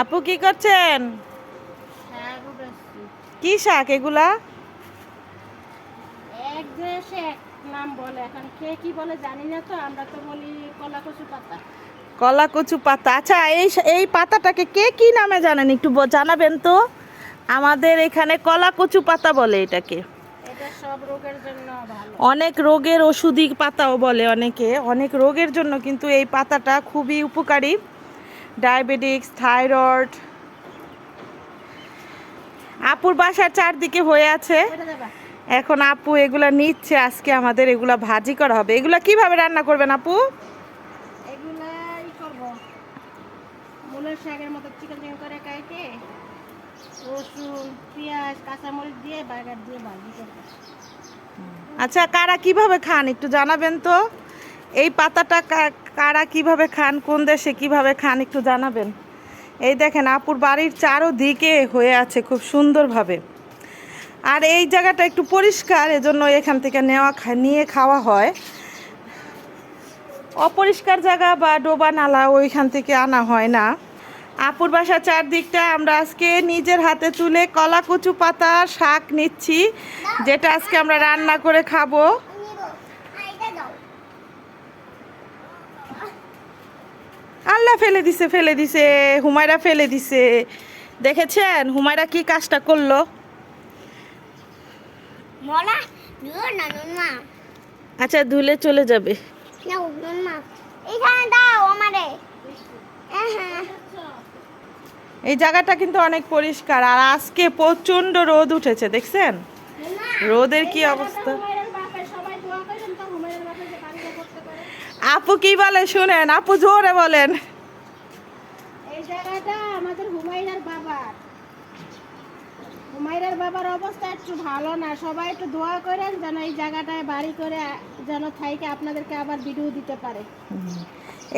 আপু কি করছেন? শাক কি শাক এগুলা? এক দেশে এক নাম বলে এখন কে কি বলে জানি না তো আমরা তো বলি কলা কচু পাতা। কলা কচু পাতা। আচ্ছা এই এই পাতাটাকে কে কি নামে জানেন? একটু জানাবেন তো। আমাদের এখানে কলা কচু পাতা বলে এটাকে। সব রোগের জন্য অনেক রোগের ওষুধি পাতাও বলে অনেকে। অনেক রোগের জন্য কিন্তু এই পাতাটা খুবই উপকারী। Diabetics thyroid. আপুর বাসার চারদিকে হয়ে আছে। এখন আপু এগুলা নিচ্ছে আজকে আমাদের এগুলা ভাজি করা হবে। এগুলা কীভাবে রান্না করবেন আপু? এগুলাই মূলের শাকের মতো চিকেন চিকেন করে কাইটে রসুন পেঁয়াজ কাঁচামরিচ দিয়ে ভাজি করব। আচ্ছা কারা কীভাবে খান একটু জানাবেন তো? এই পাতাটা কারা কীভাবে খান, কোন দেশে কীভাবে খান একটু জানাবেন? এই দেখেন, আপুর বাড়ির চারোদিকে হয়ে আছে খুব সুন্দরভাবে। আর এই জায়গাটা একটু পরিষ্কার, এজন্য এখান থেকে নেওয়া নিয়ে খাওয়া হয়। অপরিষ্কার জায়গা বা ডোবা নালা ওইখান থেকে আনা হয় না। আপুর বাসা চারদিকটা আমরা আজকে নিজের হাতে তুলে কলা কচু পাতা, শাক নিচ্ছি, যেটা আজকে আমরা রান্না করে খাব। আল্লাহ ফেলে দিছে ফেলে দিছে হুমায়রা ফেলে দিছে। দেখেছেন হুমায়রা কি কাজটা করল? আচ্ছা ধুলে চলে যাবে। হ্যাঁ হ্যাঁ। এই জায়গাটা কিন্তু অনেক পরিষ্কার আর আজকে প্রচণ্ড রোদ উঠেছে দেখছেন? রোদের কি অবস্থা হুমায়রার বাপে সবাই দোয়া করেন তো হুমায়রার বাপে যে বাড়িটা করতে পারে আপু কি বলে শুনেন? আপু জোরে বলেন। এই জায়গাটা আমাদের হুমায়রার বাবার। হুমায়রার বাবার অবস্থা একটু ভালো না। সবাই একটু দোয়া করেন যেন এই জায়গাটায় বাড়ি করে যেন থাইকে আপনাদেরকে আবার ভিডিও দিতে পারে।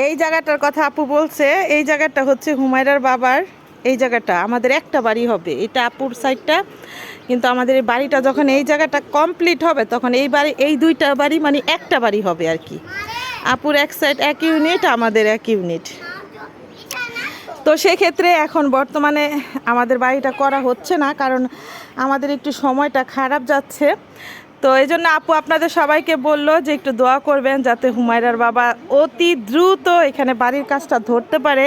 এই জায়গাটার কথা আপু বলছে এই জায়গাটা হচ্ছে হুমায়রার বাবার। এই জায়গাটা আমাদের একটা বাড়ি হবে এটা আপুর সাইডটা কিন্তু আমাদের এই বাড়িটা যখন এই জায়গাটা কমপ্লিট হবে তখন এই বাড়ি এই দুইটা বাড়ি মানে একটা বাড়ি হবে আর কি। আপুর এক সাইড এক ইউনিট আমাদের এক ইউনিট তো সেক্ষেত্রে এখন বর্তমানে আমাদের বাড়িটা করা হচ্ছে না, কারণ আমাদের একটু সময়টা খারাপ যাচ্ছে। তো এই জন্য আপু আপনাদের সবাইকে বলল যে একটু দোয়া করবেন যাতে হুমায়রার বাবা অতি দ্রুত এখানে বাড়ির কাজটা ধরতে পারে।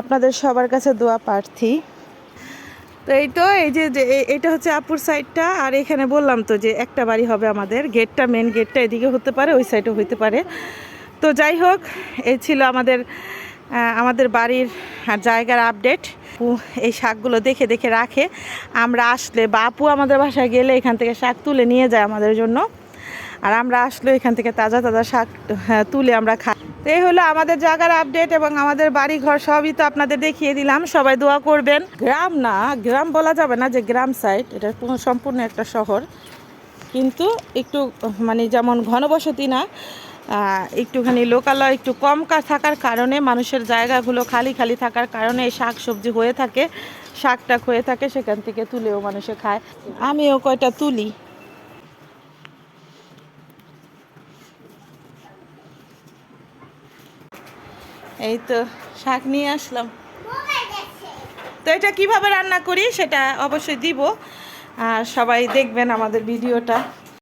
আপনাদের সবার কাছে দোয়া প্রার্থী। তো এই তো, এই যে এটা হচ্ছে আপুর সাইডটা আর এখানে বললাম তো যে একটা বাড়ি হবে আমাদের গেটটা মেন গেটটা এদিকে হতে পারে, ওই সাইডও হতে পারে। তো যাই হোক এই ছিল আমাদের আমাদের বাড়ির আর জায়গার আপডেট এই শাকগুলো দেখে দেখে রাখে। আমরা আসলে বাপু আমাদের বাসায় গেলে এখান থেকে শাক তুলে নিয়ে যায় আমাদের জন্য। আর আমরা আসলে এখান থেকে তাজা তাজা শাক হ্যাঁ, তুলে আমরা খাই। তো এই হলো আমাদের জায়গার আপডেট এবং আমাদের বাড়ি ঘর সবই তো আপনাদের দেখিয়ে দিলাম। সবাই দোয়া করবেন। গ্রাম না গ্রাম বলা যাবে না যে গ্রাম সাইড এটা পুরো সম্পূর্ণ একটা শহর। কিন্তু একটু মানে যেমন ঘনবসতি না একটুখানি লোকালয়, একটু কম থাকার কারণে, মানুষের জায়গাগুলো খালি খালি থাকার কারণে শাক সবজি হয়ে থাকে, শাক টাক হয়ে থাকে, সেখান থেকে তুলেও মানুষে খায়। আমিও কয়টা তুলি। এই তো শাক নিয়ে আসলাম। তো এটা কীভাবে রান্না করি সেটা অবশ্যই দিব। আর সবাই দেখবেন আমাদের ভিডিওটা।